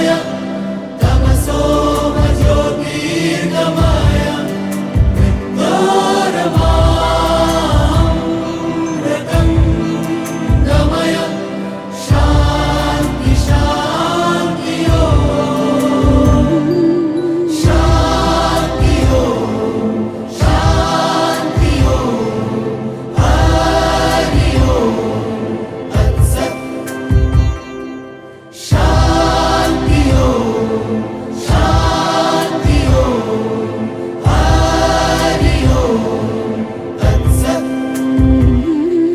하여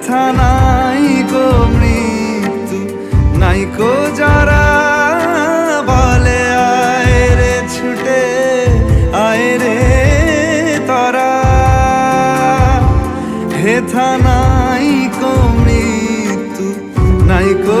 হেথা নাই গো মৃত্যু, নাই কো যারা বলে, আয় রে ছুটে, আয় রে তরা। হেথা নাই কো মৃত্যু, নাই কো